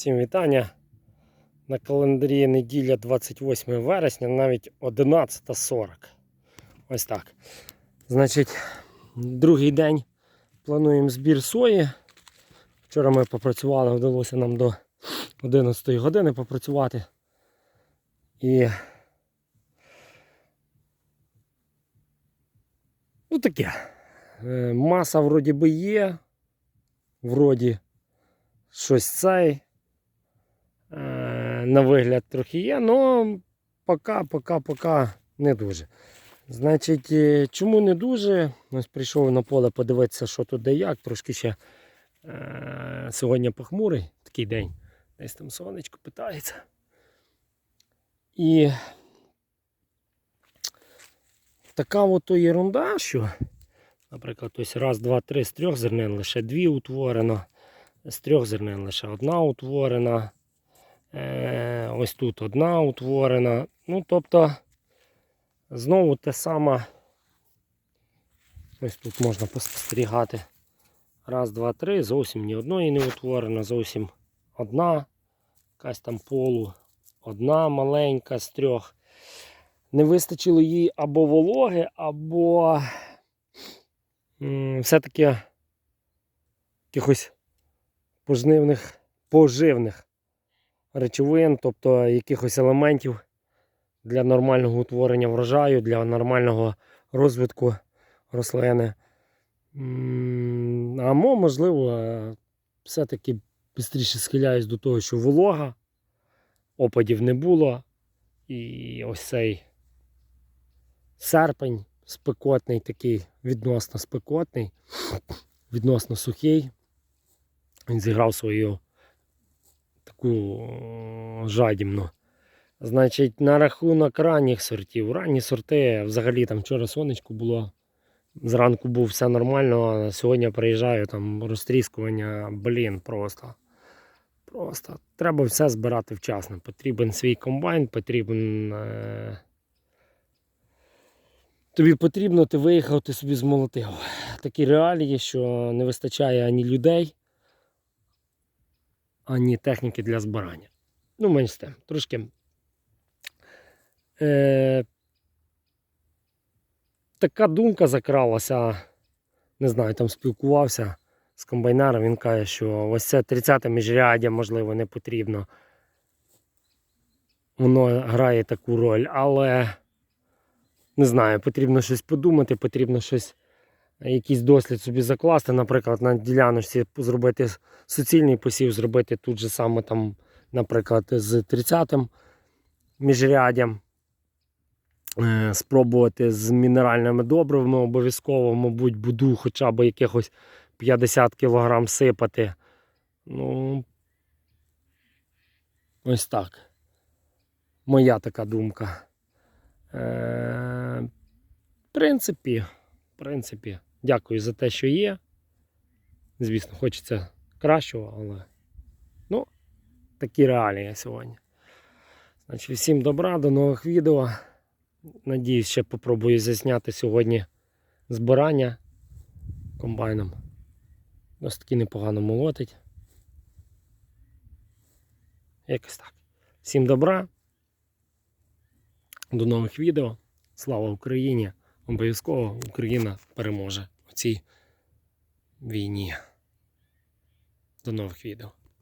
Всім вітання. На календарі неділя 28 вересня, навіть 11.40. Ось так. Значить, другий день плануємо збір сої. Вчора ми попрацювали, вдалося нам до 11 години попрацювати. І ну таке. Е, Маса вроді би є. Вроді щось цей. На вигляд трохи є, але поки, поки, поки не дуже. Значить, е, чому не дуже? Ось прийшов на поле подивитися, що тут де як. Трошки ще е, сьогодні похмурий такий день. Десь там сонечко питається. І така ото єрунда, що, наприклад, ось раз, два, три з трьох зернин лише дві утворено. З трьох зернин лише одна утворена. Е, ось тут одна утворена. Ну, тобто, знову те саме. Ось тут можна спостерігати. Раз, два, три. Зовсім ні одної не утворено, зовсім одна. Якась там полу. Одна маленька з трьох. Не вистачило їй або вологи, або все-таки якихось пожнивних, поживних речовин, тобто якихось елементів для нормального утворення врожаю, для нормального розвитку рослини. М, Або, можливо, все-таки швидше схиляюсь до того, що волога, опадів не було. І ось цей серпень спекотний, такий відносно спекотний, відносно сухий. Він зіграв свою таку о, жадібну. Значить, на рахунок ранніх сортів. Ранні сорти, взагалі там вчора сонечко було. Зранку був все нормально, а сьогодні приїжджаю, там розтріскування, блін, просто. Просто треба все збирати вчасно. Потрібен свій комбайн, потрібен. Е... Тобі потрібно, ти виїхав, ти собі змолотив. Такі реалії, що не вистачає ані людей, ані техніки для збирання. Ну, менш з тим, трошки. Е, така думка закралася. Не знаю, там спілкувався з комбайнером. Він каже, що ось це 30 міжряддя, можливо, не потрібно. Воно грає таку роль, але не знаю, потрібно щось подумати, потрібно щось якийсь дослід собі закласти, наприклад, на діляночці зробити суцільний посів, зробити тут же саме, там, наприклад, з 30-м міжряддям. Е, Спробувати з мінеральними добривами обов'язково, мабуть, буду хоча б якихось 50 кг сипати. Ну, ось так. Моя така думка. Е, В принципі, в принципі, дякую за те, що є. Звісно, хочеться кращого, але ну, такі реалії сьогодні. Значить, всім добра, до нових відео. Надіюсь, ще попробую засняти сьогодні збирання комбайном. Ось таки непогано молотить. Якось так. Всім добра. До нових відео. Слава Україні! Обов'язково Україна переможе у цій війні. До нових відео.